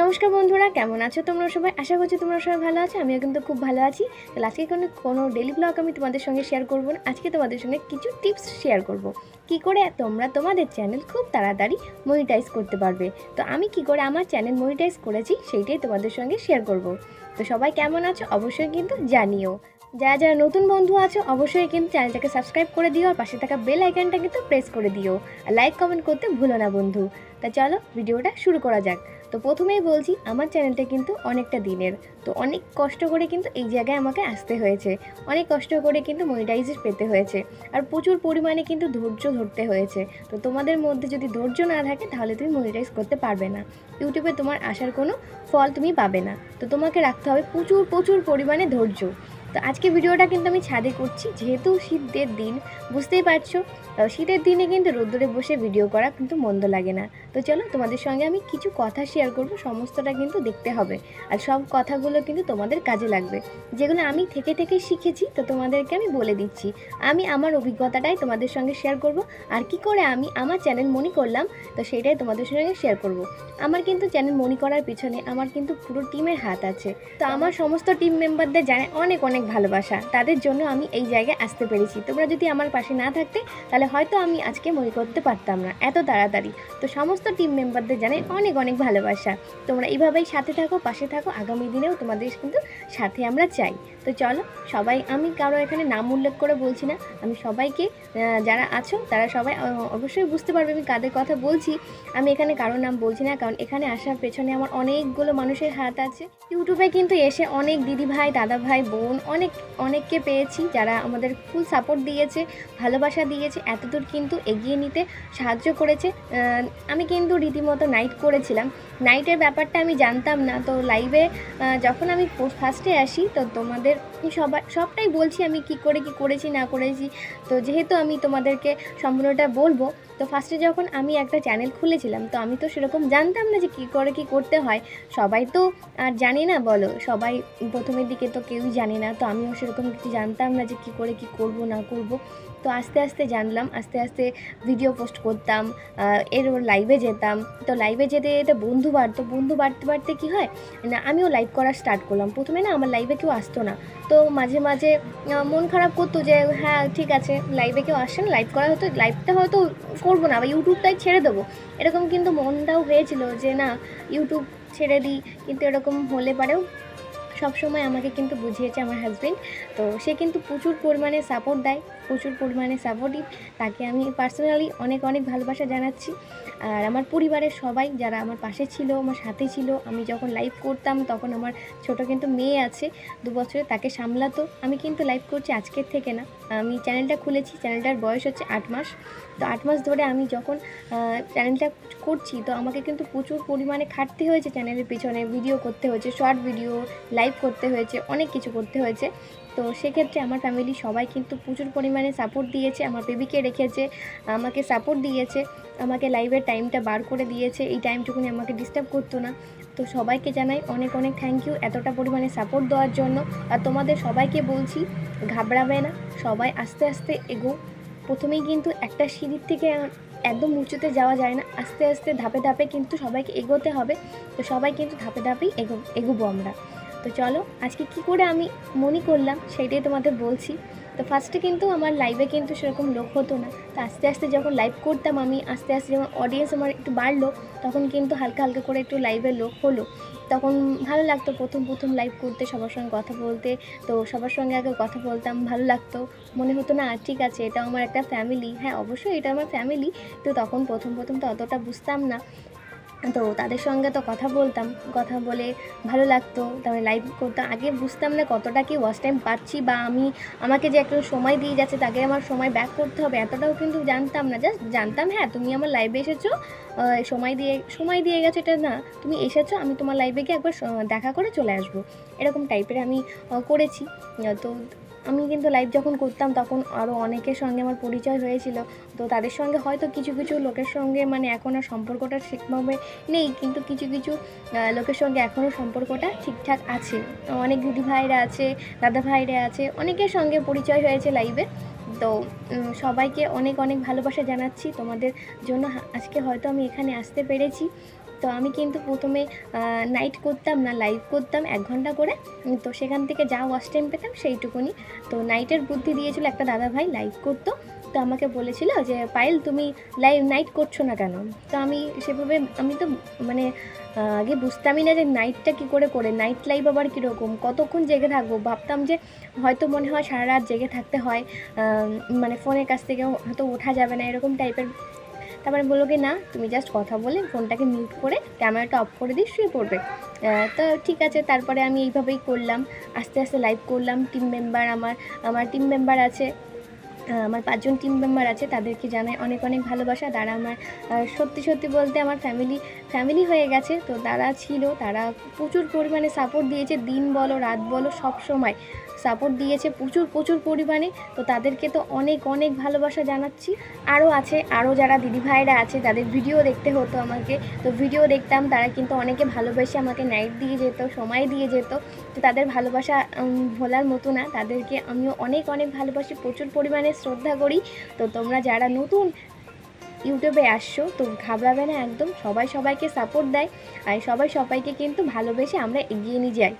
নমস্কার বন্ধুরা, কেমন আছো তোমরা সবাই? আশা করছি তোমরা সবাই ভালো আছো, আমিও কিন্তু খুব ভালো আছি। তাহলে আজকে কোনো কোনো ডেলি ব্লগ আমি তোমাদের সঙ্গে শেয়ার করব না, আজকে তোমাদের সঙ্গে কিছু টিপস শেয়ার করব। কি করে তোমরা তোমাদের চ্যানেল খুব তাড়াতাড়ি মনিটাইজ করতে পারবে? তো আমি কি করে আমার চ্যানেল মনিটাইজ করেছি, সেইটাই তোমাদের সঙ্গে শেয়ার করব। তো সবাই কেমন আছো অবশ্যই কিন্তু জানিও। যারা যারা নতুন বন্ধু আছো, অবশ্যই কিন্তু চ্যানেলটাকে সাবস্ক্রাইব করে দিও, আর পাশে থাকা বেল আইকনটা কিন্তু প্রেস করে দিও। আর লাইক কমেন্ট করতে ভুলো না বন্ধু। তা চলো ভিডিওটা শুরু করা যাক। তো প্রথমেই বলছি, আমার চ্যানেলটা কিন্তু অনেকটা দিনের। তো অনেক কষ্ট করে কিন্তু এই জায়গায় আমাকে আসতে হয়েছে। অনেক কষ্ট করে কিন্তু মনিটাইজের পেতে হয়েছে। আর প্রচুর পরিমাণে কিন্তু ধৈর্য ধরতে হয়েছে। তো তোমাদের মধ্যে যদি ধৈর্য না থাকে, তাহলে তুমি মনিটাইজ করতে পারবে না। ইউটিউবে তোমার আসার কোনো ফল তুমি পাবে না। তো তোমাকে রাখতে হবে প্রচুর প্রচুর পরিমাণে ধৈর্য। তো আজকে ভিডিওটা কিন্তু আমি ছাদে করছি, যেহেতু শীতের দিন, বুঝতেই পারছ? শীতের দিনে কিন্তু রোদ্দুরে বসে ভিডিও করা কিন্তু মন্দ লাগে না। তো চলো তোমাদের সঙ্গে আমি কিছু কথা শেয়ার করব, সমস্তটা কিন্তু দেখতে হবে। আর সব কথাগুলো কিন্তু তোমাদের কাজে লাগবে। যেগুলো আমি থেকে থেকে শিখেছি, তো তোমাদেরকে আমি বলে দিচ্ছি। আমি আমার অভিজ্ঞতাটাই তোমাদের সঙ্গে শেয়ার করব, আর কি করে আমি আমার চ্যানেল মনি করলাম, তো সেটাই তোমাদের সঙ্গে শেয়ার করব। আমার কিন্তু চ্যানেল মনি করার পিছনে আমার কিন্তু পুরো টিমের হাত আছে। তো আমার সমস্ত টিম মেম্বারদের জানে অনেক অনেক ভালোবাসা, তাদের জন্য আমি এই জায়গায় আসতে পেরেছি। তোমরা যদি আমার পাশে না থাকতে, তাহলে হয়তো আমি আজকে মনে করতে পারতাম না। এত তাড়াতাড়ি। তো সমস্ত টিম মেম্বারদের জানাই অনেক অনেক ভালোবাসা। তোমরা এইভাবেই সাথে থাকো, পাশে থাকো। আগামী দিনেও তোমাদের কিন্তু সাথে আমরা চাই। তো চলো, সবাই আমি কারও এখানে নাম উল্লেখ করে বলছি না। আমি সবাইকে যারা আছো, তারা সবাই অবশ্যই বুঝতে পারবে আমি কাদের কথা বলছি। আমি এখানে কারোর নাম বলছি না, কারণ এখানে আসার পেছনে আমার অনেকগুলো মানুষের হাত আছে। ইউটিউবে কিন্তু এসে অনেক দিদি ভাই দাদা ভাই বোন অনেক, অনেককে পেয়েছি যারা আমাদের ফুল সাপোর্ট দিয়েছে, ভালোবাসা দিয়েছে, এতদূর কিন্তু এগিয়ে নিতে সাহায্য করেছে। আমি কিন্তু রীতিমতো নাইট করেছিলাম। নাইটের ব্যাপারটা আমি জানতাম না। তো লাইভে যখন আমি ফার্স্টে আসি, তো তোমাদের সবাই, সবটাই বলছি আমি কি করে, কি করেছি, না করেছি। তো যেহেতু আমি তোমাদেরকে সম্পূর্ণটা বলব, তো ফার্স্টে যখন আমি একটা চ্যানেল খুলেছিলাম, তো আমি তো সেরকম জানতাম না যে কী করে, কি করতে হয়। সবাই তো আর জানে না, বলো। সবাই প্রথমের দিকে তো কেউই জানে না, তো আমিও সেরকম কিছু জানতাম না যে কী করে, কি করব, না করব। তো আস্তে আস্তে জানলাম, আস্তে আস্তে ভিডিও পোস্ট করতাম এর লাইভে যেতাম। তো লাইভে যেতে যেতে বন্ধু বাড়তো, বন্ধু বাড়তে বাড়তে কী হয়? না, আমিও লাইভ করা স্টার্ট করলাম। প্রথমে না আমার লাইভে কেউ আসতো না। তো মাঝে মাঝে মন খারাপ করতো যে হ্যাঁ ঠিক আছে লাইভে কেউ আসছে না লাইভ করা হতো লাইভটা হয়তো করব না বা ইউটিউবটাই ছেড়ে দেবো। এরকম কিন্তু মনটাও হয়েছিল যে, না ইউটিউব ছেড়ে দিই। কিন্তু এরকম হলে পারেও সবসময় আমাকে কিন্তু বুঝিয়েছে আমার হাজব্যান্ড তো সে কিন্তু প্রচুর পরিমাণে সাপোর্ট দেয়। প্রচুর পরিমাণে সাপোর্টিভ তাকে আমি পার্সোনালি অনেক অনেক ভালোবাসা জানাচ্ছি। আর আমার পরিবারের সবাই যারা আমার পাশে ছিল, আমার সাথে ছিল, আমি যখন লাইভ করতাম তখন আমার ছোট কিন্তু মেয়ে আছে, দু বছরে তাকে সামলাতো। আমি কিন্তু লাইভ করছি আজকের থেকে না। আমি চ্যানেলটা খুলেছি চ্যানেলটার বয়স হচ্ছে আট মাস। তো আট মাস ধরে আমি যখন চ্যানেলটা করছি, তো আমাকে কিন্তু প্রচুর পরিমাণে খাটতে হয়েছে চ্যানেলের পিছনে ভিডিও করতে হয়েছে শর্ট ভিডিও লাইভ করতে হয়েছে, অনেক কিছু করতে হয়েছে। তো সেক্ষেত্রে আমার ফ্যামিলি সবাই কিন্তু প্রচুর পরিমাণে সাপোর্ট দিয়েছে, আমার বেবিকে রেখেছে, আমাকে সাপোর্ট দিয়েছে, আমাকে লাইভের টাইমটা বার করে দিয়েছে, এই টাইমটুকুনি আমাকে ডিস্টার্ব করতো না। তো সবাইকে জানাই অনেক অনেক থ্যাংক ইউ এতটা পরিমাণে সাপোর্ট দেওয়ার জন্য। আর তোমাদের সবাইকে বলছি, ঘাবড়াবে না, সবাই আস্তে আস্তে এগো। প্রথমেই কিন্তু একটা সিঁড়ির থেকে একদম উঁচুতে যাওয়া যায় না, আস্তে আস্তে ধাপে ধাপে কিন্তু সবাইকে এগোতে হবে। তো সবাই কিন্তু ধাপে ধাপেই এগো, এগোবো আমরা। তো চলো, আজকে কি করে আমি মনে করলাম সেইটাই তোমাদের বলছি। তো ফার্স্টে কিন্তু আমার লাইভে কিন্তু সেরকম লোক হতো না। তো আস্তে আস্তে যখন লাইভ করতাম আমি, আস্তে আস্তে যখন অডিয়েন্স আমার একটু বাড়লো, তখন কিন্তু হালকা হালকা করে একটু লাইভে লোক হলো। তখন ভালো লাগতো প্রথম প্রথম লাইভ করতে, সবার সঙ্গে কথা বলতে। তো সবার সঙ্গে আগে কথা বলতাম, ভালো লাগতো। মনে হতো, না আর ঠিক আছে এটা আমার একটা ফ্যামিলি হ্যাঁ অবশ্যই এটা আমার ফ্যামিলি তো তখন প্রথম প্রথম তো অতটা বুঝতাম না। তো তাদের সঙ্গে তো কথা বলতাম। কথা বলে ভালো লাগতো। তারপরে লাইভ করতাম। আগে বুঝতাম না কতটা কি ওয়াচ টাইম পাচ্ছি বা আমি, আমাকে যে একটু সময় দিয়ে যাচ্ছে, তাকে আমার সময় ব্যাক করতে হবে, এতটাও কিন্তু জানতাম না। জাস্ট জানতাম হ্যাঁ তুমি আমার লাইভে এসেছ সময় দিয়ে সময় দিয়ে গেছো, এটা না, তুমি এসেছ, আমি তোমার লাইভে গিয়ে একবার দেখা করে চলে আসব। এরকম টাইপের আমি করেছি। তো আমি কিন্তু লাইভ যখন করতাম তখন আরও অনেকের সঙ্গে আমার পরিচয় হয়েছিল। তো তাদের সঙ্গে হয়তো কিছু কিছু লোকের সঙ্গে মানে এখন আর সম্পর্কটা ঠিকভাবে নেই, কিন্তু কিছু কিছু লোকের সঙ্গে এখনও সম্পর্কটা ঠিকঠাক আছে। অনেক দিদি ভাইরা আছে, দাদা ভাইরা আছে, অনেকের সঙ্গে পরিচয় হয়েছে লাইভে তো সবাইকে অনেক অনেক ভালোবাসা জানাচ্ছি। তোমাদের জন্য আজকে হয়তো আমি এখানে আসতে পেরেছি। তো আমি কিন্তু প্রথমে নাইট করতাম না লাইভ করতাম এক ঘণ্টা করে। তো সেখান থেকে যা ওয়াশ টাইম পেতাম সেইটুকুনি। তো নাইটের বুদ্ধি দিয়েছিল একটা দাদা ভাই লাইভ করতো। তো আমাকে বলেছিল যে, পায়েল, তুমি লাইভ নাইট করছ না কেন? তো আমি সেভাবে, আমি তো মানে আগে বুঝতামই না যে নাইটটা কী করে করে নাইট লাইভ আবার কীরকম? কতক্ষণ জেগে থাকব? ভাবতাম যে হয়তো মনে হয় সারা রাত জেগে থাকতে হয়। মানে ফোনের কাছ থেকে হয়তো ওঠা যাবে না, এরকম টাইপের তারপরে বলল কি, না, তুমি জাস্ট কথা বলে ফোনটাকে মিউট করে ক্যামেরাটা অফ করে দিয়ে শুয়ে পড়বে। তো ঠিক আছে, তারপরে আমি এইভাবেই করলাম। আস্তে আস্তে লাইভ করলাম টিম মেম্বার আমার আমার টিম মেম্বার আছে আমার পাঁচজন টিম মেম্বার আছে, তাদেরকে জানাই অনেক অনেক ভালোবাসা। তারা আমার সত্যি সত্যি বলতে আমার ফ্যামিলি ফ্যামিলি হয়ে গেছে। তো তারা ছিল, তারা প্রচুর পরিমাণে সাপোর্ট দিয়েছে, দিন বলো, রাত বলো, সব সময়। সাপোর্ট দিয়েছে প্রচুর প্রচুর পরিমাণে। তো তাদেরকে তো অনেক অনেক ভালোবাসা জানাচ্ছি। আরও আছে, আরও যারা দিদিভাইরা আছে, তাদের ভিডিও দেখতে হতো আমাকে। তো ভিডিও দেখতাম, তারা কিন্তু অনেকে ভালোবেসে আমাকে নাইট দিয়ে যেত, সময় দিয়ে যেত। তো তাদের ভালোবাসা ভোলার মতো না। তাদেরকে আমিও অনেক অনেক ভালোবাসি, প্রচুর পরিমাণে শ্রদ্ধা করি। তো তোমরা যারা নতুন ইউটিউবে আসছো, তো ঘাবড়াবে না একদম। সবাই সবাইকে সাপোর্ট দেয় আর সবাই সবাইকে কিন্তু ভালোবেসে আমরা এগিয়ে নিয়ে যাই।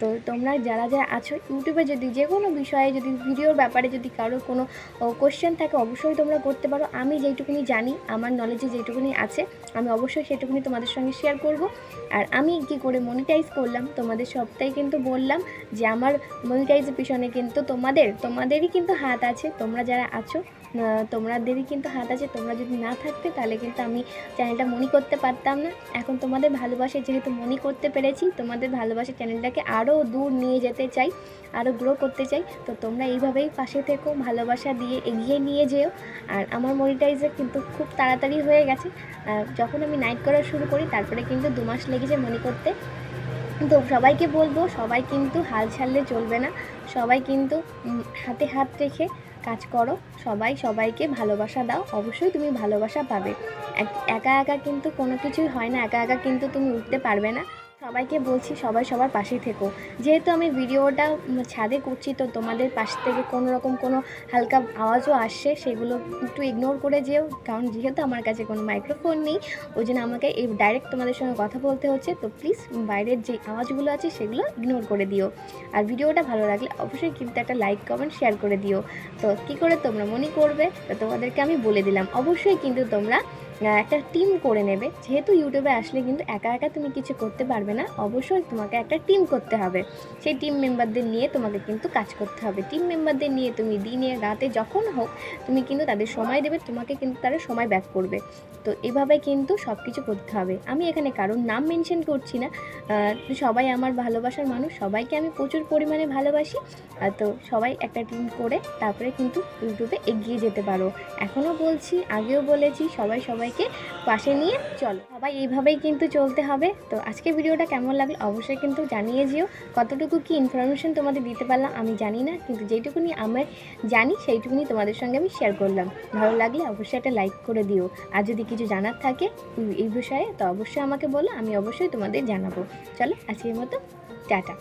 তো তোমরা যারা যারা আছো, ইউটিউবে যদি যে কোনো বিষয়ে যদি ভিডিওর ব্যাপারে যদি কারোর কোনো কোশ্চেন থাকে, অবশ্যই তোমরা করতে পারো। আমি যেইটুকুনি জানি, আমার নলেজে যেইটুকুনি আছে, আমি অবশ্যই সেটুকুনি তোমাদের সঙ্গে শেয়ার করব। আর আমি কি করে মনিটাইজ করলাম, তোমাদের সবটাই কিন্তু বললাম যে আমার মনিটাইজের পিছনে কিন্তু তোমাদের, তোমাদেরই কিন্তু হাত আছে। তোমরা যারা আছো তোমাদেরই কিন্তু হাত আছে তোমরা যদি না থাকতে তাহলে কিন্তু আমি চ্যানেলটা মনি করতে পারতাম না। এখন তোমাদের ভালোবাসে যেহেতু মনি করতে পেরেছি, তোমাদের ভালোবাসা চ্যানেলটাকে আরও দূর নিয়ে যেতে চাই আরও গ্রো করতে চাই, তো তোমরা এইভাবেই পাশে থেকো, ভালোবাসা দিয়ে এগিয়ে নিয়ে যেও। আর আমার মনিটাইজার কিন্তু খুব তাড়াতাড়ি হয়ে গেছে। যখন আমি নাইট করা শুরু করি, তারপরে কিন্তু দু মাস লেগেছে মনি করতে। তো সবাইকে বলব, সবাই কিন্তু হাল ছাড়লে চলবে না। সবাই কিন্তু হাতে হাত রেখে কাজ করো। সবাই সবাইকে ভালোবাসা দাও। অবশ্যই তুমি ভালোবাসা পাবে। এক- একা কিন্তু কোনো কিছুই হয় না, একা একা কিন্তু তুমি উঠতে পারবে না। সবাইকে বলছি, সবাই সবার পাশে থেকো। যেহেতু আমি ভিডিওটা ছাদে করছি, তো তোমাদের পাশ থেকে কোনো রকম কোনো হালকা আওয়াজও আসছে, সেগুলো একটু ইগনোর করে যেও, কারণ যেহেতু আমার কাছে কোনো মাইক্রোফোন নেই, ওই জন্য আমাকে এই ডাইরেক্ট তোমাদের সঙ্গে কথা বলতে হচ্ছে। তো প্লিজ বাইরের যে আওয়াজগুলো আছে, সেগুলো ইগনোর করে দিও। আর ভিডিওটা ভালো লাগলে অবশ্যই কিন্তু একটা লাইক কমেন্ট শেয়ার করে দিও। তো কী করে তোমরা মনে করবে, তো তোমাদেরকে আমি বলে দিলাম। অবশ্যই কিন্তু তোমরা একটা টিম করে নেবে। যেহেতু ইউটিউবে আসলে কিন্তু একা একা তুমি কিছু করতে পারবে না, অবশ্যই তোমাকে একটা টিম করতে হবে। সেই টিম মেম্বারদের নিয়ে তোমাকে কিন্তু কাজ করতে হবে। টিম মেম্বারদের নিয়ে তুমি দিনে রাতে যখন হোক, তুমি কিন্তু তাদের সময় দেবে, তোমাকে কিন্তু তারা সময় ব্যাক করবে। তো এভাবে কিন্তু সব কিছু করতে হবে। আমি এখানে কারোর নাম মেনশন করছি না। সবাই আমার ভালোবাসার মানুষ, সবাইকে আমি প্রচুর পরিমাণে ভালোবাসি। তো সবাই একটা টিম করে তারপরে কিন্তু ইউটিউবে এগিয়ে যেতে পারো। এখনও বলছি, আগেও বলেছি, সবাই সবাই সবাইকে পাশে নিয়ে চলো। সবাই এইভাবেই কিন্তু চলতে হবে। তো আজকে ভিডিওটা কেমন লাগল অবশ্যই কিন্তু জানিয়ে যেও। কতটুকু কি ইনফরমেশন তোমাদের দিতে পারলাম আমি জানি না, কিন্তু যেটুকুনি আমার জানি সেইটুকুনি তোমাদের সঙ্গে আমি শেয়ার করলাম। ভালো লাগলে অবশ্যই একটা লাইক করে দিও। আর যদি কিছু জানার থাকে এই বিষয়ে, তো অবশ্যই আমাকে বলো, আমি অবশ্যই তোমাদের জানাব। চলো আজকের মতো, টাটা।